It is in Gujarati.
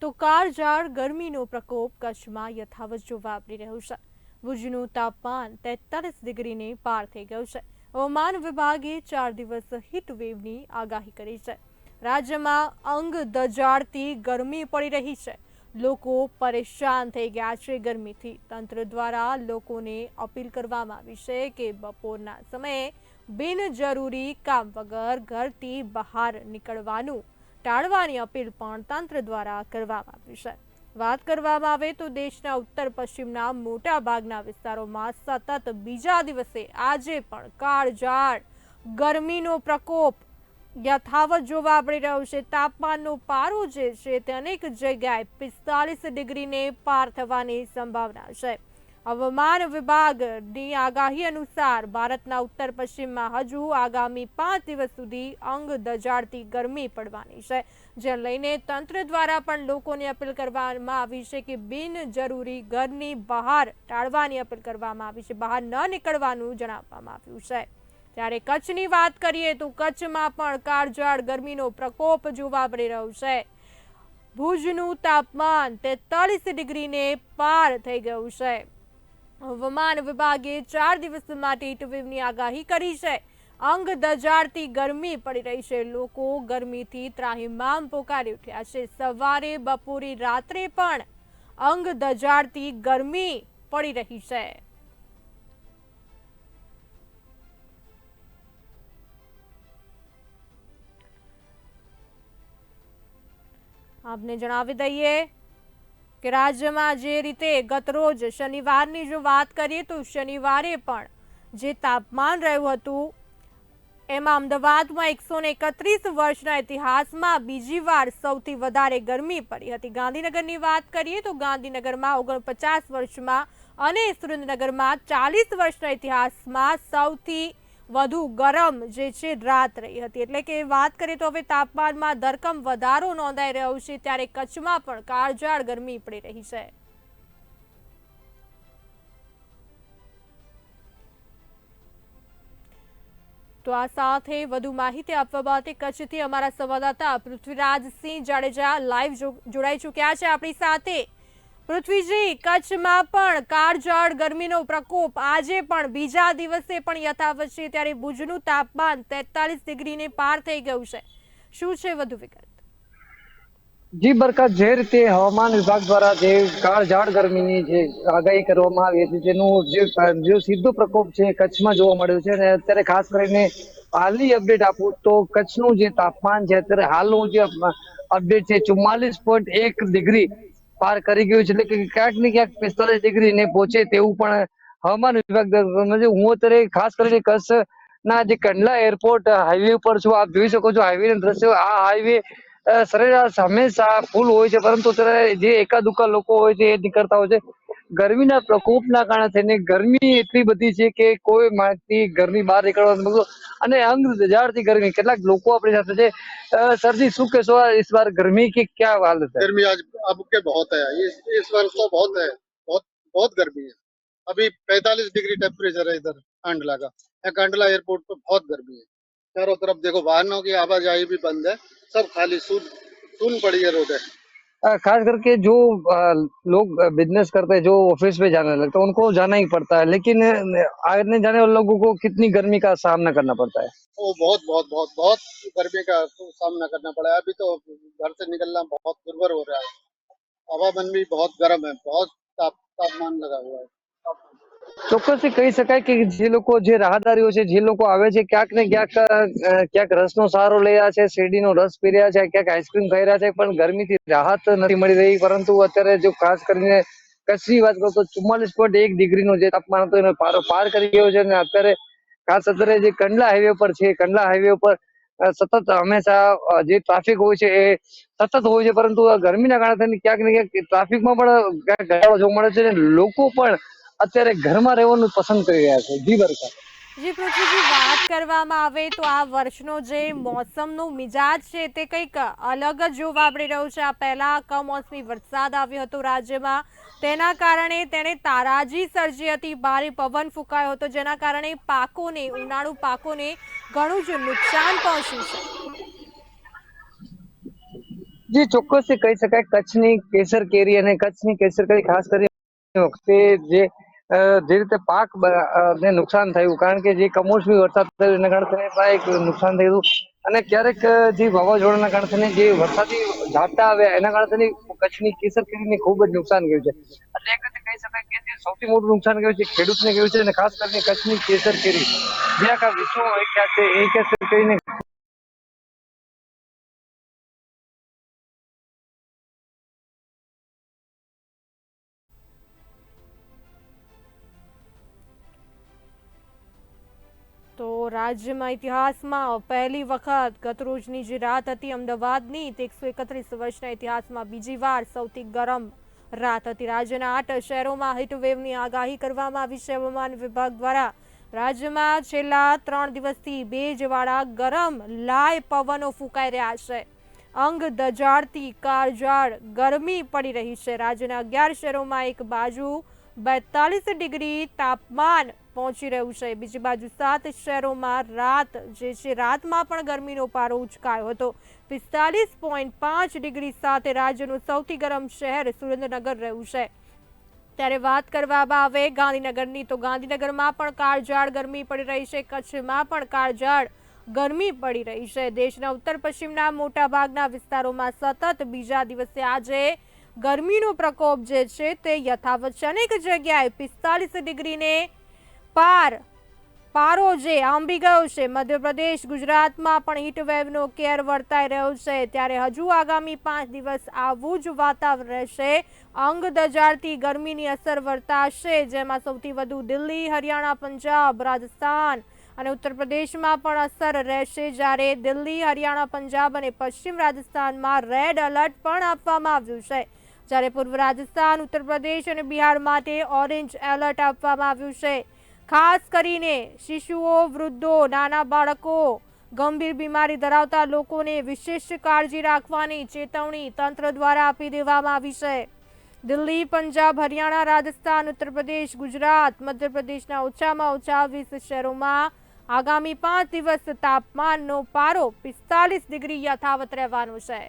તો કાળઝાળ ગરમીનો પ્રકોપ કચ્છમાં યથાવત જોવા મળી રહ્યો છે. ભુજનું તાપમાન તેતાલીસ ડિગ્રીને પાર થઈ ગયું છે. હવામાન વિભાગે ચાર દિવસ હીટ વેવની આગાહી કરી છે. રાજ્યમાં અંગ દજાડતી ગરમી પડી રહી છે. લોકો પરેશાન થઈ ગયા છે ગરમીથી. તંત્ર દ્વારા લોકોને અપીલ કરવામાં આવી છે કે બપોરના સમયે બિનજરૂરી કામ વગર ઘરથી બહાર નીકળવાનું ટાળવાની અપીલ પણ તંત્ર દ્વારા કરવામાં આવી છે. વાત કરવામાં આવે તો દેશના ઉત્તર પશ્ચિમના મોટા ભાગના વિસ્તારોમાં સતત બીજા દિવસે આજે પણ કાળઝાળ, ગરમીનો પ્રકોપ, યથાવત જોવા મળી રહ્યો છે. તાપમાનનો પારો જે છે તે અનેક જગ્યાએ પિસ્તાલીસ ડિગ્રીને પાર થવાની સંભાવના છે. હવામાન વિભાગની આગાહી અનુસાર ભારતના ઉત્તર પશ્ચિમમાં હજુ આગામી પાંચ દિવસ સુધી અંગ દજાડતી ગરમી પડવાની છે. જે લઈને તંત્ર દ્વારા પણ લોકોને અપીલ કરવામાં આવી છે કે બિનજરૂરી ઘરની બહાર ટાળવાની અપીલ કરવામાં આવી છે. બહાર ન નીકળવાનું જણાવવામાં આવ્યું છે. ત્યારે કચ્છની વાત કરીએ તો કચ્છમાં પણ કાળઝાળ ગરમીનો પ્રકોપ જોવા મળી રહ્યો છે. ભુજનું તાપમાન તેતાલીસ ડિગ્રીને પાર થઈ ગયું છે. હવામાન વિભાગે ચાર દિવસ માટે હીટવેવની આગાહી કરી છે. અંગ દજાડતી ગરમી પડી રહી છે. લોકો ગરમીથી ત્રાહિમામ પોકારી ઉઠ્યા છે. સવારે, બપોરે, રાત્રે પણ અંગ દજાડતી ગરમી પડી રહી છે. આપને જણાવી દઈએ કે રાજ્યમાં જે રીતે ગતરોજ શનિવારની જો વાત કરીએ તો શનિવારે પણ જે તાપમાન રહ્યું હતું, એમાં અમદાવાદમાં એકસો ને એકત્રીસ વર્ષના ઇતિહાસમાં બીજી વાર સૌથી વધારે ગરમી પડી હતી. ગાંધીનગરની વાત કરીએ તો ગાંધીનગરમાં ઓગણપચાસ વર્ષમાં અને સુરેન્દ્રનગરમાં ચાલીસ વર્ષના ઇતિહાસમાં સૌથી વધુ ગરમ જે છે રાત રહી હતી. એટલે કે વાત કરીએ તો હવે તાપમાનમાં ધરકમ વધારો નોંધાઈ રહ્યો છે, ત્યારે કચ્છમાં પણ કાળઝાળ ગરમી પડી રહી છે. તો આ સાથે વધુ માહિતી આપવા માટે કચ્છથી અમારા સંવાદદાતા પૃથ્વીરાજસિંહ જાડેજા લાઈવ જોડાઈ ચૂક્યા છે આપણી સાથે. પૃથ્વીજી, કચ્છમાં પણ કાળઝાળ ગરમીનો પ્રકોપ. આજે પણ બીજા દિવસે પણ યથાવત છે, ત્યારે ભુજનું તાપમાન તેતાલીસ ડિગ્રીને પાર થઈ ગયું છે. શું છે વધુ વિગત? જી બરકત, જે રીતે હવામાન વિભાગ દ્વારા જે કાળઝાળ ગરમીની જે આગાહી કરવામાં આવી હતી તેનું જે જે સીધો પ્રકોપ છે, કચ્છમાં જોવા મળ્યો છે, અને અત્યારે ખાસ કરીને હાલની અપડેટ આપું તો કચ્છનું જે તાપમાન છે, અત્યારે હાલનું જે અપડેટ છે, ચુમ્માલીસ પોઈન્ટ એક ડિગ્રી પાર કરી ગયું છે. એટલે કે ક્યાંક ને ક્યાંક પિસ્તાલીસ ડિગ્રી ને પહોંચે તેવું પણ હવામાન વિભાગ હું અત્યારે ખાસ કરીને કચ્છ ના જે કંડલા એરપોર્ટ, હાઈવે ઉપર છું. આપ જોઈ શકો છો હાઈવે ના દ્રશ્યો. આ હાઈવે સરેરાશ હંમેશા ફૂલ હોય છે. પરંતુ જે એકાદુકા લોકો હોય છે એ નીકળતા હોય છે. ગરમીના પ્રકોપના કારણે થઈને ગરમી એટલી બધી છે કે કોઈ માણસથી ઘરની બહાર નીકળવા અને અંગ દજાડતી ગરમી કેટલાક લોકો આપણી સાથે છે सर जी શું કહેશો इस बार गर्मी की क्या हालत है गर्मी आज अब के बहुत है इस इस वर्ष तो बहुत है बहुत बहुत गर्मी है अभी 45 डिग्री टेम्परेचर है इधर कांडला का कांडला एयरपोर्ट पे बहुत गर्मी है चारों तरफ देखो वाहनों की आवाजाही भी बंद है सब खाली सुन सुन पड़ी है रोड है खास करके जो लोग बिज़नेस करते हैं, जो ऑफ़िस में जाने लगते हैं, उनको जाना ही पड़ता है। लेकिन आने जाने वाले लोगों को कितनी गर्मी का सामना करना पड़ता है? वो बहुत बहुत बहुत बहुत गर्मी का सामना करना पड़ा है। अभी तो घर से निकलना बहुत दुर्भर हो रहा है। हवा मन भी बहुत गर्म है, बहुत तापमान लगा हुआ है। ચોક્કસથી કહી શકાય કે જે લોકો જે રાહદારીઓ છે, જે લોકો આવે છે, ક્યાંક ને ક્યાંક ક્યાંક રસનો સહારો લઈ રહ્યા છે, શેરડીનો રસ પી રહ્યા છે, ક્યાંક આઈસ્ક્રીમ ખાઈ રહ્યા છે, પણ ગરમીથી રાહત નથી મળી રહી. પરંતુ અત્યારે જો ખાસ કરીને કચ્છની વાત કરું તો ચુમ્માલીસ પોઈન્ટ એક ડિગ્રીનો જે તાપમાન હતું, એનો પારો, પાર કરી ગયો છે. અને અત્યારે ખાસ અત્યારે જે કંડલા હાઈવે પર છે, કંડલા હાઈવે પર સતત હંમેશા જે ટ્રાફિક હોય છે એ સતત હોય છે. પરંતુ ગરમીના કારણે ક્યાંક ને ક્યાંક ટ્રાફિકમાં પણ ઘટાડો જોવા મળે છે લોકો પણ અત્યારે ઘરમાં રહેવાનું પસંદ કરી રહ્યા છે. જી બરકા જી પૃથ્વીજી વાત કરવામાં આવે તો આ વર્ષનો જે મોસમનો મિજાજ છે તે કંઈક અલગ જ જોવા મળી રહ્યું છે. આ પહેલા કમોસમી વરસાદ આવ્યો હતો રાજ્યમાં. તેના કારણે તેણે તારાજી સર્જી હતી. ભારે પવન ફૂંકાયો હતો જેના કારણે પાકોને ઉનાળુ પાકોને ઘણું જ નુકસાન પહોંચ્યું છે. જી ચોક્કસથી કહી શકાય. કચ્છની કેસર કેરી અને કચ્છની કેસર કેરી ખાસ કરીને વખતે જે જે રીતે પાક ને નુકસાન થયું. કારણ કે જે કમોસમી વરસાદ થયો એના કારણે પાક નુકસાન થયું. અને ક્યારેક જે વાવાઝોડાના કારણે જે વરસાદી ઝાપટા આવ્યા એના કારણે કચ્છની કેસર કેરીને ખૂબ જ નુકસાન ગયું છે. એટલે એક રીતે કહી શકાય કે જે સૌથી મોટું નુકસાન ગયું છે ખેડૂતને ગયું છે અને ખાસ કરીને કચ્છની કેસર કેરી જે આખા વિશ્વમાં વિખ્યાત છે એ કેસર કેરીને તો રાજ્યમાં ઇતિહાસમાં પહેલી વખત ગતરોજની જે રાત હતી અમદાવાદની તે એકસો એકત્રીસ વર્ષના ઇતિહાસમાં બીજી વાર સૌથી ગરમ રાત હતી. રાજ્યના આઠ શહેરોમાં હીટવેવની આગાહી કરવામાં આવી છે. હવામાન વિભાગ દ્વારા રાજ્યમાં છેલ્લા ત્રણ દિવસથી ભેજવાળા ગરમ લાય પવનો ફૂંકાઈ રહ્યા છે. અંગ દજાડતી કાળઝાળ ગરમી પડી રહી છે. રાજ્યના અગિયાર શહેરોમાં એક બાજુ બેતાલીસ ડિગ્રી તાપમાન પહોંચી રહ્યું છે. બીજી બાજુ સાત શહેરોમાં રાત, જે છે રાતમાં પણ ગરમીનો પારો ઉચકાયો હતો. પિસ્તાલીસ પોઈન્ટ પાંચ ડિગ્રી સાથે રાજ્યનું સૌથી ગરમ શહેર સુરેન્દ્રનગર રહ્યું છે. ત્યારે વાત કરવામાં આવે ગાંધીનગરની, તો ગાંધીનગરમાં પણ કાળઝાળ ગરમી પડી રહી છે. કચ્છમાં પણ કાળઝાળ ગરમી પડી રહી છે. દેશના ઉત્તર પશ્ચિમના મોટા ભાગના વિસ્તારોમાં સતત બીજા દિવસે આજે ગરમીનો પ્રકોપ જે છે તે યથાવત છે અનેક જગ્યાએ પિસ્તાલીસ ડિગ્રીને પાર પારો જે આંબી ગયો છે. મધ્યપ્રદેશ, ગુજરાતમાં પણ હીટવેવનો કેર વર્તાઈ રહ્યો છે. ત્યારે હજુ આગામી પાંચ દિવસ આવું જ વાતાવરણ રહેશે. અંગ દજાડતી ગરમીની અસર વર્તાશે, જેમાં સૌથી વધુ દિલ્હી, હરિયાણા, પંજાબ, રાજસ્થાન અને ઉત્તર પ્રદેશમાં પણ અસર રહેશે. જ્યારે દિલ્હી, હરિયાણા, પંજાબ અને પશ્ચિમ રાજસ્થાનમાં રેડ એલર્ટ પણ આપવામાં આવ્યું છે. જ્યારે પૂર્વ રાજસ્થાન, ઉત્તર પ્રદેશ અને બિહાર માટે ઓરેન્જ એલર્ટ આપવામાં આવ્યું છે. ખાસ કરીને શિશુઓ, વૃદ્ધો, નાના બાળકો ગંભીર બીમારી ધરાવતા લોકોને વિશેષ કાળજી રાખવાની ચેતવણી તંત્ર દ્વારા આપી દેવામાં આવી છે. દિલ્હી, પંજાબ, હરિયાણા, રાજસ્થાન, ઉત્તર પ્રદેશ, ગુજરાત મધ્યપ્રદેશના ઓછામાં ઓછા વીસ શહેરોમાં આગામી પાંચ દિવસ તાપમાનનો પારો પિસ્તાલીસ ડિગ્રી યથાવત રહેવાનો છે.